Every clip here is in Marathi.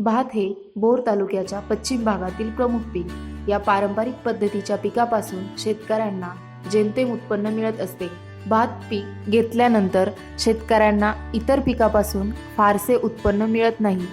भात हे बोर तालुक्याच्या पश्चिम भागातील प्रमुख पीक. या पारंपरिक पद्धतीच्या पिकापासून शेतकऱ्यांना जेमतेम उत्पन्न मिळत असते. भात पीक घेतल्यानंतर शेतकऱ्यांना इतर पिकापासून फारसे उत्पन्न मिळत नाही.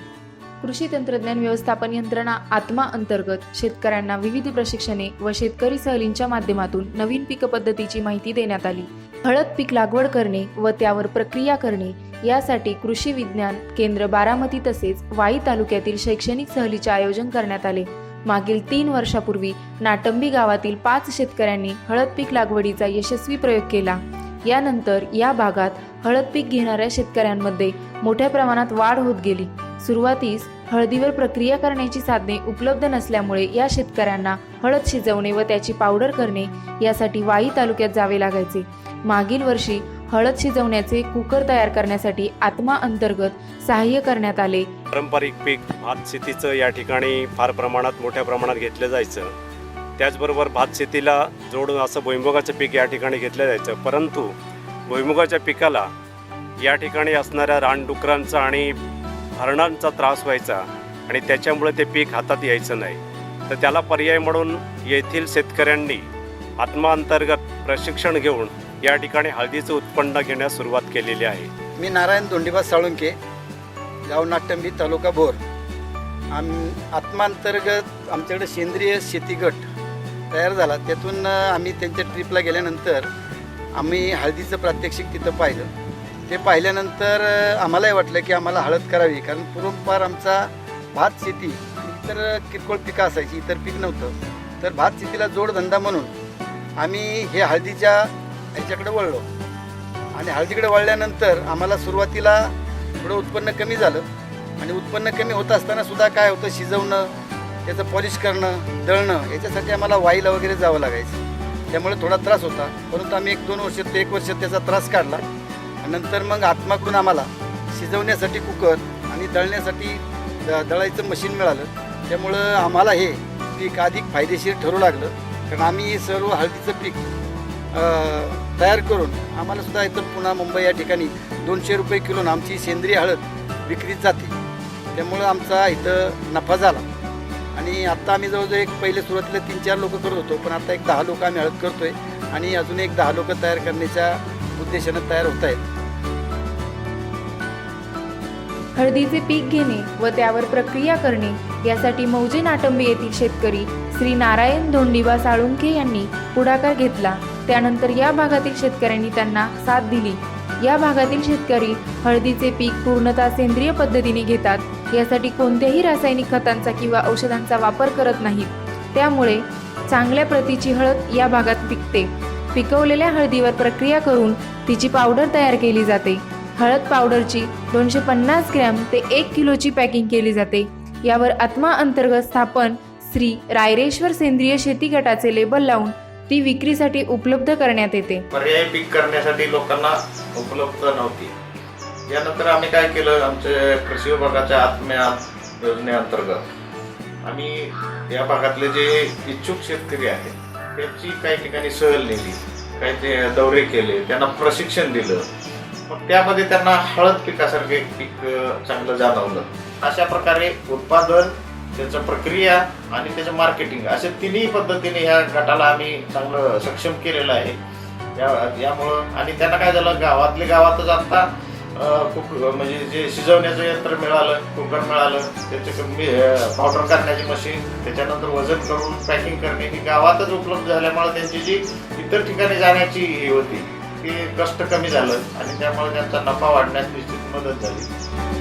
कृषी तंत्रज्ञान व्यवस्थापन यंत्रणा आत्मा अंतर्गत शेतकऱ्यांना विविध प्रशिक्षणे व शेतकरी सहलींच्या माध्यमातून नवीन पीक पद्धतीची माहिती देण्यात आली. हळद पीक लागवड करणे व त्यावर प्रक्रिया करणे यासाठी कृषी विज्ञान केंद्र बारामती तसेच वाई तालुक्यातील शैक्षणिक सहलीचे आयोजन करण्यात आले. मागील तीन वर्षापूर्वी नाटंबी गावातील पाच शेतकऱ्यांनी हळद पीक लागवडीचा यशस्वी प्रयोग केला. यानंतर या भागात हळद पीक घेणाऱ्या शेतकऱ्यांमध्ये मोठ्या प्रमाणात वाढ होत गेली. सुरुवातीस हळदीवर प्रक्रिया करण्याची साधने उपलब्ध नसल्यामुळे या शेतकऱ्यांना हळद शिजवणे व त्याची पावडर करणे यासाठी वाई तालुक्यात जावे लागायचे. मागील वर्षी हळद शिजवण्याचे कुकर तयार करण्यासाठी आत्मा अंतर्गत सहाय्य करण्यात आले. पारंपरिक पीक भात शेतीचं या ठिकाणी फार प्रमाणात मोठ्या प्रमाणात घेतलं जायचं. त्याचबरोबर भात शेतीला जोडून असं भुईमुगाचं पीक या ठिकाणी घेतलं जायचं. परंतु भुईमुगाच्या पिकाला या ठिकाणी असणाऱ्या रानडुकरांचा आणि हरणांचा त्रास व्हायचा आणि त्याच्यामुळे ते पीक हातात यायचं नाही. तर त्याला पर्याय म्हणून येथील शेतकऱ्यांनी आत्माअंतर्गत प्रशिक्षण घेऊन या ठिकाणी हळदीचं उत्पन्न घेण्यास सुरुवात केलेली आहे. मी नारायण दोंडीबा साळुंके गाव नाट्यंबी तालुका भोर. आम आत्मांतर्गत आमच्याकडे सेंद्रिय शेती गट तयार झाला. त्यातून आम्ही त्यांच्या ट्रिपला गेल्यानंतर आम्ही हळदीचं प्रात्यक्षिक तिथं पाहिलं. ते पाहिल्यानंतर आम्हालाही वाटलं की आम्हाला हळद करावी कारण पूर्वपार आमचा भात शेती इतर किरकोळ पिकं असायची इतर पीक नव्हतं. तर भात शेतीला जोडधंदा म्हणून आम्ही हे हळदीच्या ह्याच्याकडे वळलो. आणि हळदीकडे वळल्यानंतर आम्हाला सुरुवातीला थोडं उत्पन्न कमी झालं. आणि उत्पन्न कमी होत असताना सुद्धा काय होतं? शिजवणं त्याचं पॉलिश करणं दळणं याच्यासाठी आम्हाला वाईला वगैरे जावं लागायचं. त्यामुळे थोडा त्रास होता. परंतु आम्ही एक दोन वर्ष ते एक वर्ष त्याचा त्रास काढला. नंतर मग आत्माकडून आम्हाला शिजवण्यासाठी कुकर आणि दळण्यासाठी द- दळायचं मशीन मिळालं. त्यामुळं आम्हाला हे पीक अधिक फायदेशीर ठरू लागलं. कारण आम्ही हे सर्व हळदीचं पीक तयार करून आम्हाला सुद्धा इथं पुन्हा मुंबई या ठिकाणी दोनशे रुपये किलोनं आमची सेंद्रिय हळद विक्रीत जाते. त्यामुळं आमचा इथं नफा झाला. आणि आत्ता आम्ही जवळजवळ एक पहिले सुरुवातीला तीन चार लोक करत होतो पण आता एक दहा लोक आम्ही हळद करतोय आणि अजून एक दहा लोक तयार करण्याच्या उद्देशानं तयार होत आहेत. हळदीचे पीक घेणे व त्यावर प्रक्रिया करणे यासाठी मौजे नाटंबे येथील शेतकरी श्री नारायण धोंडीबा साळुंखे यांनी पुढाकार घेतला. त्यानंतर या भागातील शेतकऱ्यांनी त्यांना साथ दिली. या भागातील शेतकरी हळदीचे पीक पूर्णतः सेंद्रिय पद्धतीने घेतात. यासाठी कोणत्याही रासायनिक खतांचा किंवा औषधांचा वापर करत नाहीत. त्यामुळे चांगल्या प्रतीची हळद या भागात पिकते. पिकवलेल्या हळदीवर प्रक्रिया करून तिची पावडर तयार केली जाते. हळद पावडरची दोनशे पन्नास ग्रॅम ते एक किलोची पॅकिंग केली जाते. यावर आत्मा अंतर्गत स्थापन श्री रायरेश्वर सेंद्रिय शेती गटाचे लेबल लावून ती विक्रीसाठी उपलब्ध करण्यात येते. पर्यायी पीक करण्यासाठी लोकांना उपलब्ध नव्हती. यानंतर आम्ही काय केलं? आमच्या कृषी विभागाच्या आत्म्या योजनेअंतर्गत आम्ही या भागातले जे इच्छुक शेतकरी आहेत त्यांची काही ठिकाणी सहल नेली काही ते दौरे केले त्यांना प्रशिक्षण दिलं. मग त्यामध्ये त्यांना हळद पिकासारखे पीक चांगलं जाणवलं. अशा प्रकारे उत्पादन त्याचं प्रक्रिया आणि त्याचं मार्केटिंग अशा तिन्ही पद्धतीने ह्या गटाला आम्ही चांगलं सक्षम केलेलं आहे. या यामुळं आणि त्यांना काय झालं गावातले गावातच आता कुक म्हणजे जे शिजवण्याचं यंत्र मिळालं कुकर मिळालं त्याचे पावडर करण्याची मशीन त्याच्यानंतर वजन करून पॅकिंग करणे ही गावातच उपलब्ध झाल्यामुळे त्यांची जी इतर ठिकाणी जाण्याची ही होती ती कष्ट कमी झालं आणि त्यामुळे त्यांचा नफा वाढण्यास निश्चित मदत झाली.